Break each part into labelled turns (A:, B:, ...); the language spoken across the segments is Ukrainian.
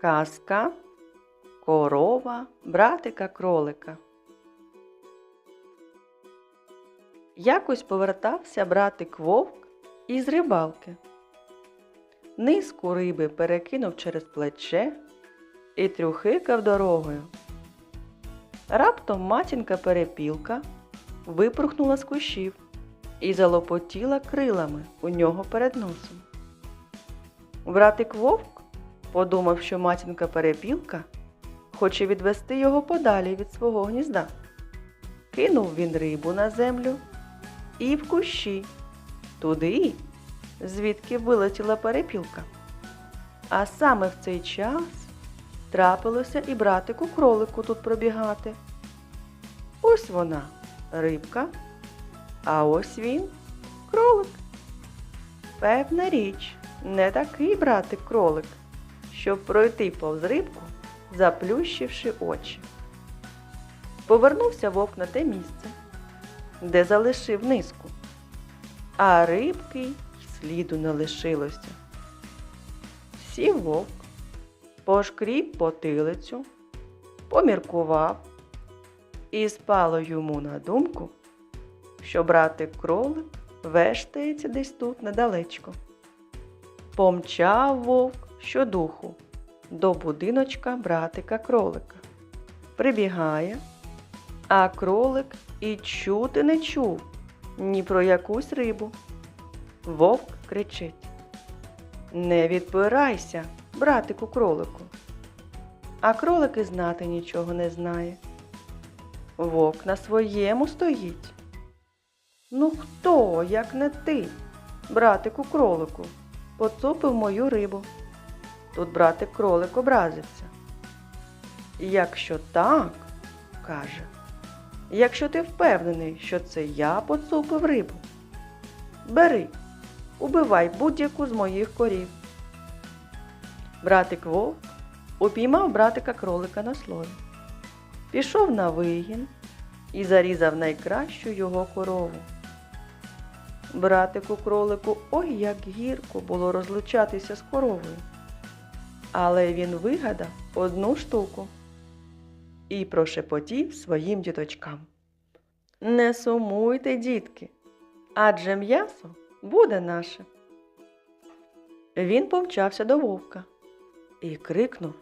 A: Казка Корова братика кролика. Якось повертався братик вовк із рибалки. Низку риби перекинув через плече і трюхикав дорогою. Раптом матінка перепілка випорхнула з кущів і залопотіла крилами у нього перед носом. Братик вовк подумав, що матінка перепілка хоче відвести його подалі від свого гнізда. Кинув він рибу на землю і в кущі, туди, звідки вилетіла перепілка. А саме в цей час трапилося і братику кролику тут пробігати. Ось вона, рибка, а ось він кролик. Певна річ, не такий братик кролик, щоб пройти повз рибку, заплющивши очі. Повернувся вовк на те місце, де залишив низку, а рибки й сліду не лишилося. Сів вовк, пошкріб потилицю, поміркував, і спало йому на думку, що братик кролик вештається десь тут недалечко. Помчав вовк щодуху до будиночка братика кролика. Прибігає, а кролик і чути не чув ні про якусь рибу. Вовк кричить. Не відпирайся, братику кролику. А кролик і знати нічого не знає. Вовк на своєму стоїть. Ну хто, як не ти, братику кролику, поцупив мою рибу. Тут братик кролик образився. Якщо так, каже, якщо ти впевнений, що це я поцупив рибу, бери, убивай будь-яку з моїх корів. Братик вовк упіймав братика кролика на слові, пішов на вигін і зарізав найкращу його корову. Братику кролику ой як гірко було розлучатися з коровою. Але він вигадав одну штуку і прошепотів своїм діточкам. Не сумуйте, дітки, адже м'ясо буде наше. Він помчався до вовка і крикнув,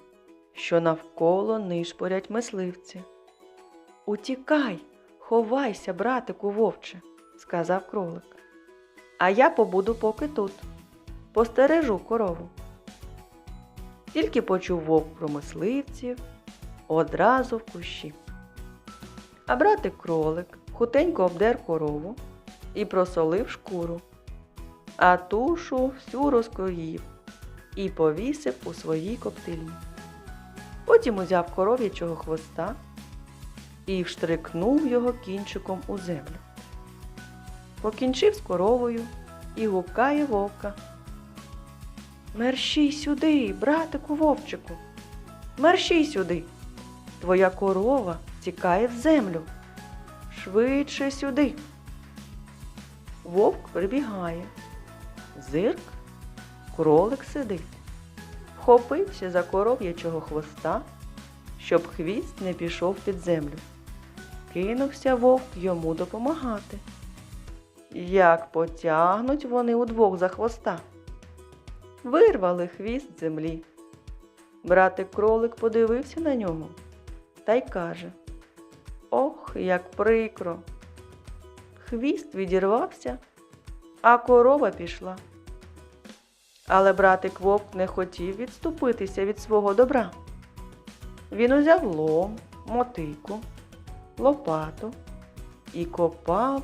A: що навколо нишпорять мисливці. Утікай, ховайся, братику вовче, сказав кролик. А я побуду поки тут, постережу корову. Тільки почув вовк про мисливців одразу в кущі. А братик кролик хутенько обдер корову і просолив шкуру, а тушу всю розкроїв і повісив у своїй коптильні. Потім узяв коров'ячого хвоста і вштрикнув його кінчиком у землю. Покінчив з коровою і гукає вовка. Мерщій сюди, братику вовчику. Мерщій сюди. Твоя корова тікає в землю. Швидше сюди. Вовк прибігає. Зирк, кролик сидить. Вхопився за коров'ячого хвоста, щоб хвіст не пішов під землю. Кинувся вовк йому допомагати. Як потягнуть вони удвох за хвоста. Вирвали хвіст землі. Братик кролик подивився на нього та й каже Ох, як прикро. Хвіст відірвався, а корова пішла. Але братик вовк не хотів відступитися від свого добра. Він узяв лом, мотику, лопату і копав,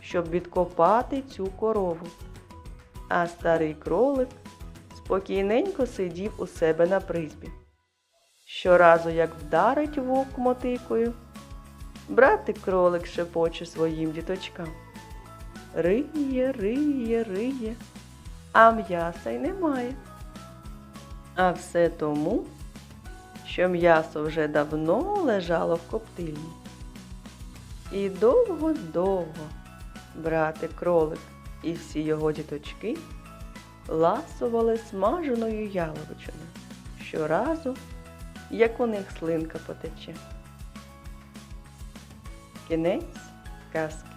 A: щоб відкопати цю корову. А старий кролик спокійненько сидів у себе на призбі. Щоразу, як вдарить вовк мотикою, братик кролик шепоче своїм діточкам. Риє, риє, риє, а м'яса й немає. А все тому, що м'ясо вже давно лежало в коптильні. І довго-довго братик кролик і всі його діточки ласували смаженою яловичиною, щоразу, як у них слинка потече. Кінець казки.